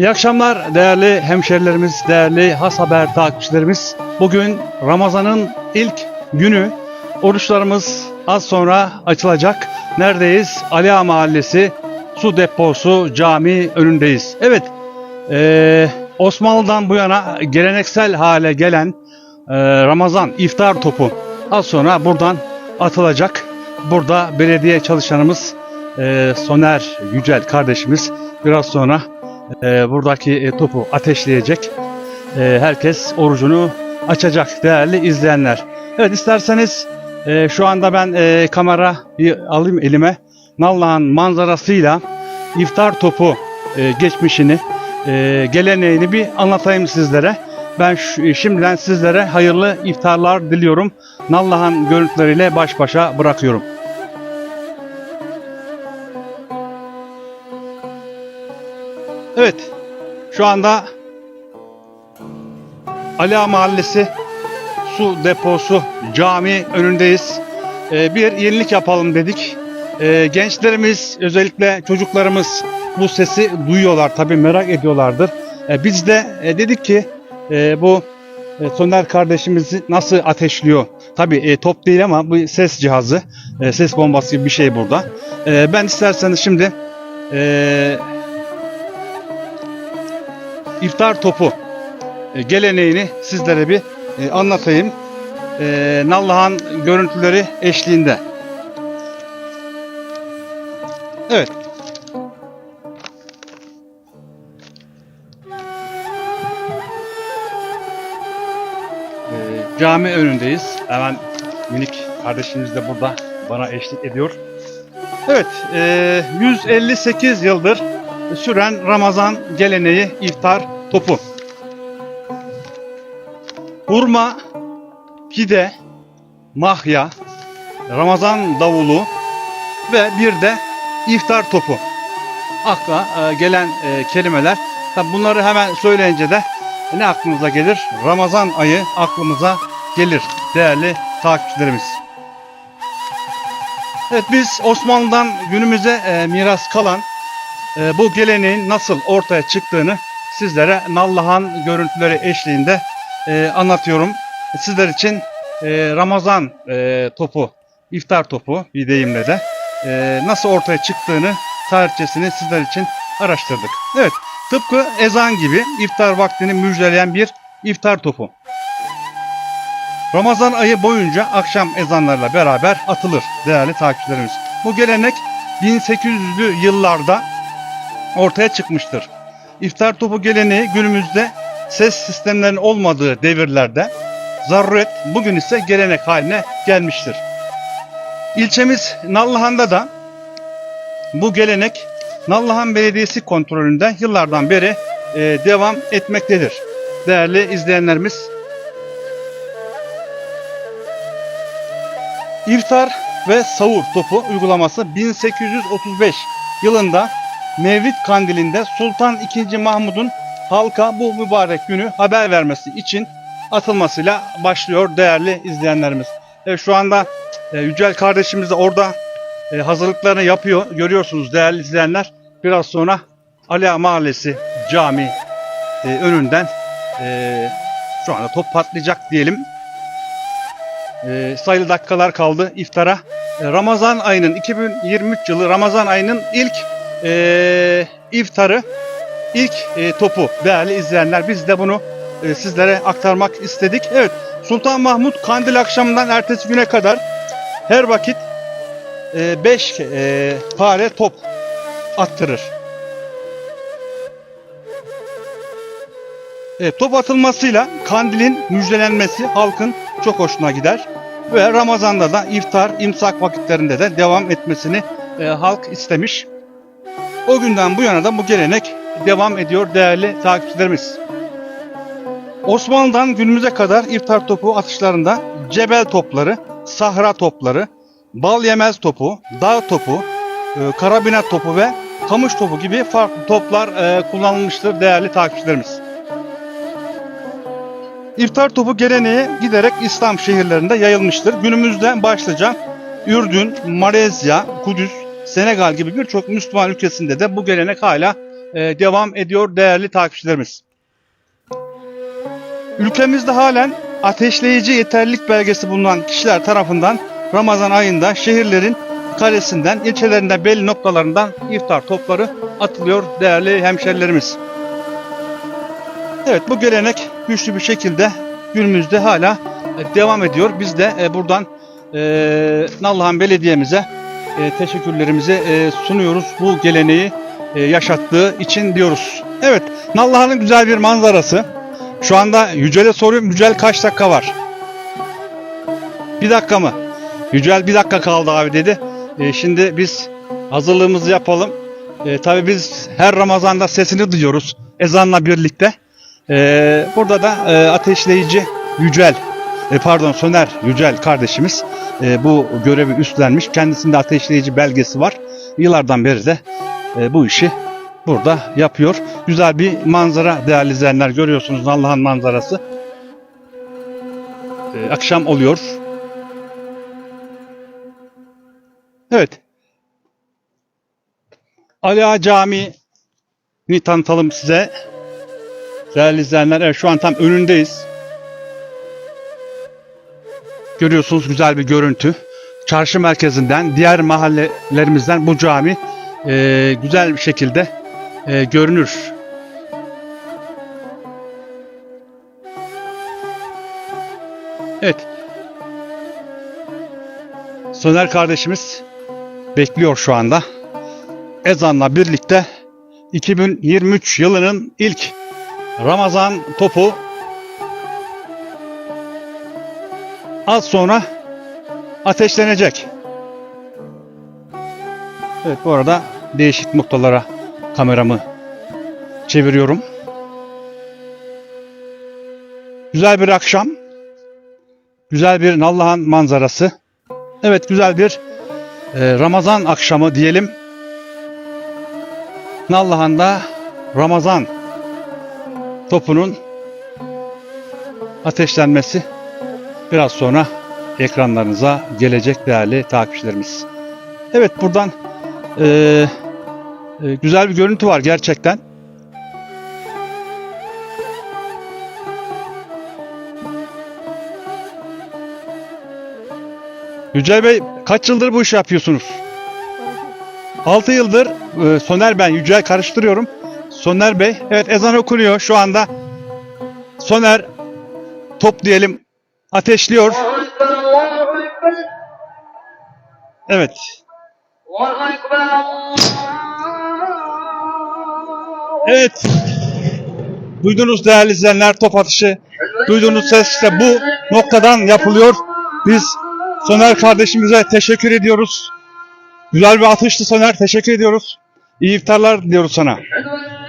İyi akşamlar değerli hemşerilerimiz, değerli Has Haber takipçilerimiz. Bugün Ramazan'ın ilk günü. Oruçlarımız az sonra açılacak. Neredeyiz? Aliağa Mahallesi Su Deposu Cami önündeyiz. Evet, eee, Osmanlı'dan bu yana geleneksel hale gelen eee, Ramazan iftar topu az sonra buradan atılacak. Burada belediye çalışanımız eee, Soner Yücel kardeşimiz biraz sonra e, buradaki e, topu ateşleyecek. E, herkes orucunu açacak değerli izleyenler. Evet isterseniz e, şu anda ben e, kamerayı alayım elime. Nallıhan manzarasıyla iftar topu e, geçmişini, e, geleneğini bir anlatayım sizlere. Ben şu- şimdiden sizlere hayırlı iftarlar diliyorum. Nallıhan görüntüleriyle baş başa bırakıyorum. Evet, şu anda Aliağa Mahallesi su deposu cami önündeyiz. Ee, bir yenilik yapalım dedik. Ee, gençlerimiz, özellikle çocuklarımız bu sesi duyuyorlar, tabii merak ediyorlardır. Ee, biz de e, dedik ki e, bu e, Soner kardeşimizi nasıl ateşliyor? Tabii e, top değil ama bu ses cihazı, e, ses bombası gibi bir şey burada. E, ben isterseniz şimdi e, iftar topu e, geleneğini sizlere bir e, anlatayım. E, Nallıhan görüntüleri eşliğinde. Evet. Cami önündeyiz. Hemen minik kardeşimiz de burada bana eşlik ediyor. Evet, e, 158 yıldır süren Ramazan geleneği iftar topu. Hurma, pide, mahya, Ramazan davulu ve bir de iftar topu. Akla e, gelen e, kelimeler. Bunları hemen söyleyince de ne aklımıza gelir? Ramazan ayı aklımıza gelir değerli takipçilerimiz. Evet biz Osmanlı'dan günümüze e, miras kalan e, bu geleneğin nasıl ortaya çıktığını sizlere Nallıhan görüntüleri eşliğinde e, anlatıyorum. Sizler için e, Ramazan e, topu, iftar topu bir deyimle de nasıl ortaya çıktığını, tarihçesini sizler için araştırdık. Evet, tıpkı ezan gibi iftar vaktini müjdeleyen bir iftar topu. Ramazan ayı boyunca akşam ezanlarıyla beraber atılır değerli takipçilerimiz. Bu gelenek 1800'lü yıllarda ortaya çıkmıştır. İftar topu geleneği günümüzde ses sistemlerinin olmadığı devirlerde zaruret bugün ise gelenek haline gelmiştir. İlçemiz Nallıhan'da da bu gelenek Nallıhan Belediyesi kontrolünde yıllardan beri e, devam etmektedir. Değerli izleyenlerimiz İftar ve sahur topu uygulaması 1835 yılında Mevlid kandilinde Sultan II. Mahmud'un halka bu mübarek günü haber vermesi için atılmasıyla başlıyor değerli izleyenlerimiz. Evet, şu anda e, Yücel kardeşimiz de orada e, hazırlıklarını yapıyor. Görüyorsunuz değerli izleyenler. Biraz sonra Aliağa Mahallesi cami e, önünden e, şu anda top patlayacak diyelim. E, sayılı dakikalar kaldı iftara. E, Ramazan ayının 2023 yılı Ramazan ayının ilk e, iftarı, ilk e, topu değerli izleyenler. Biz de bunu e, sizlere aktarmak istedik. Evet Sultan Mahmut Kandil akşamından ertesi güne kadar her vakit 5 e, pare top attırır. Evet, top atılmasıyla kandilin müjdelenmesi halkın çok hoşuna gider. Ve Ramazan'da da iftar, imsak vakitlerinde de devam etmesini e, halk istemiş. O günden bu yana da bu gelenek devam ediyor değerli takipçilerimiz. Osmanlı'dan günümüze kadar iftar topu atışlarında cebel topları, sahra topları, bal yemez topu, dağ topu, e, karabina topu ve kamış topu gibi farklı toplar e, kullanılmıştır değerli takipçilerimiz. İftar topu geleneği giderek İslam şehirlerinde yayılmıştır. Günümüzde başlıca Ürdün, Malezya, Kudüs, Senegal gibi birçok Müslüman ülkesinde de bu gelenek hala e, devam ediyor değerli takipçilerimiz. Ülkemizde halen ateşleyici yeterlilik belgesi bulunan kişiler tarafından Ramazan ayında şehirlerin kalesinden, ilçelerinden belli noktalarından iftar topları atılıyor değerli hemşerilerimiz. Evet bu gelenek güçlü bir şekilde günümüzde hala e, devam ediyor. Biz de e, buradan e, Nallıhan Belediye'mize e, teşekkürlerimizi e, sunuyoruz bu geleneği e, yaşattığı için diyoruz. Evet Nallıhan'ın güzel bir manzarası. Şu anda Yücel'e soruyorum. Yücel kaç dakika var? Bir dakika mı? Yücel bir dakika kaldı abi dedi. E, şimdi biz hazırlığımızı yapalım. E, tabii biz her Ramazan'da sesini duyuyoruz ezanla birlikte. E, burada da e, ateşleyici Yücel, e, pardon Soner Yücel kardeşimiz e, bu görevi üstlenmiş. Kendisinde ateşleyici belgesi var. Yıllardan beri de e, bu işi burada yapıyor. Güzel bir manzara değerli izleyenler görüyorsunuz Allah'ın manzarası. E, akşam oluyor. Evet. Ali Ağa Camii'ni tanıtalım size. Değerli izleyenler evet, şu an tam önündeyiz. Görüyorsunuz güzel bir görüntü. Çarşı merkezinden, diğer mahallelerimizden bu cami e, güzel bir şekilde e, görünür. Evet. Soner kardeşimiz bekliyor şu anda. Ezanla birlikte 2023 yılının ilk Ramazan topu az sonra ateşlenecek. Evet bu arada değişik noktalara kameramı çeviriyorum. Güzel bir akşam. Güzel bir Nallıhan manzarası. Evet güzel bir e, Ramazan akşamı diyelim. Nallıhan'da Ramazan topunun ateşlenmesi biraz sonra ekranlarınıza gelecek değerli takipçilerimiz. Evet buradan e, e, güzel bir görüntü var gerçekten. Yücel Bey kaç yıldır bu işi yapıyorsunuz? 6 yıldır e, Soner ben Yücel karıştırıyorum. Soner Bey evet ezan okunuyor şu anda. Soner top diyelim ateşliyor. Evet. Evet. Duydunuz değerli izleyenler top atışı. Duyduğunuz ses işte bu noktadan yapılıyor. Biz Soner kardeşimize teşekkür ediyoruz. Güzel bir atıştı Soner. Teşekkür ediyoruz. İyi iftarlar diliyoruz sana.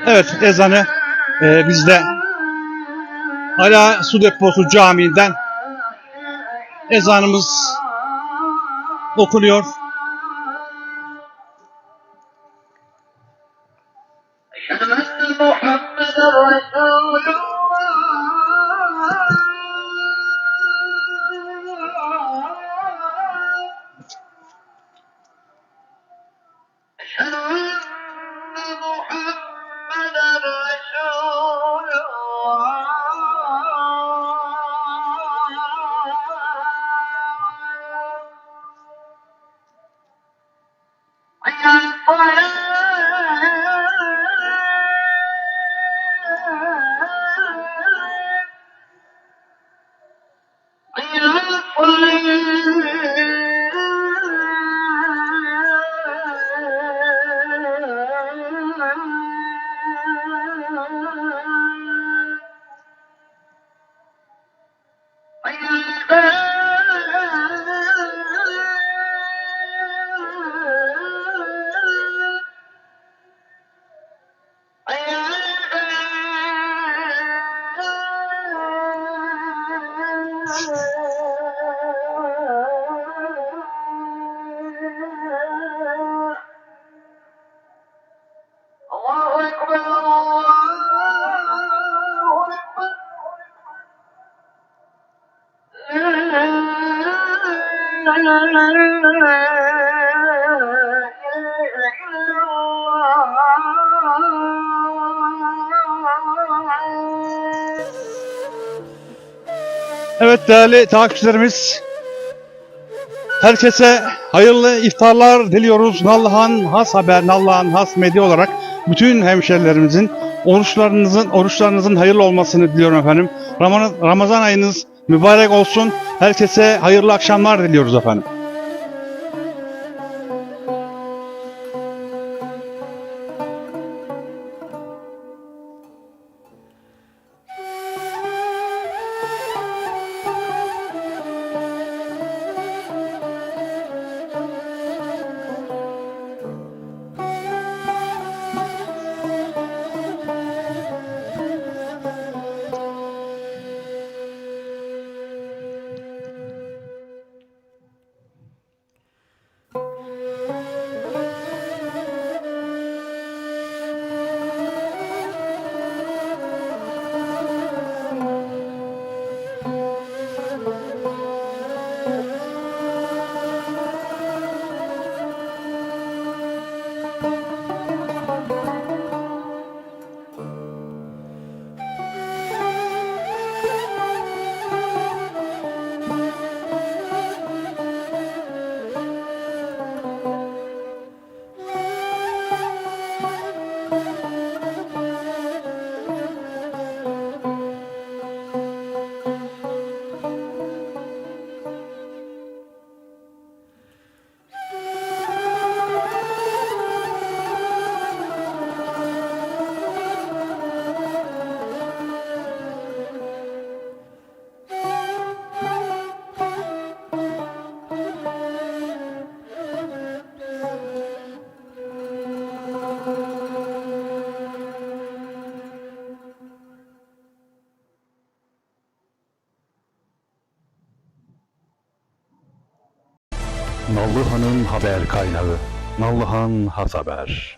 Evet ezanı e, bizde. Ala Su Deposu Camii'nden ezanımız okunuyor. Hello. Evet değerli takipçilerimiz Herkese hayırlı iftarlar diliyoruz. Nallıhan Has Haber, Nallıhan Has Medya olarak bütün hemşerilerimizin oruçlarınızın oruçlarınızın hayırlı olmasını diliyorum efendim. Ramazan, Ramazan ayınız mübarek olsun. Herkese hayırlı akşamlar diliyoruz efendim. Nallıhan'ın haber kaynağı. Nallıhan Has Haber.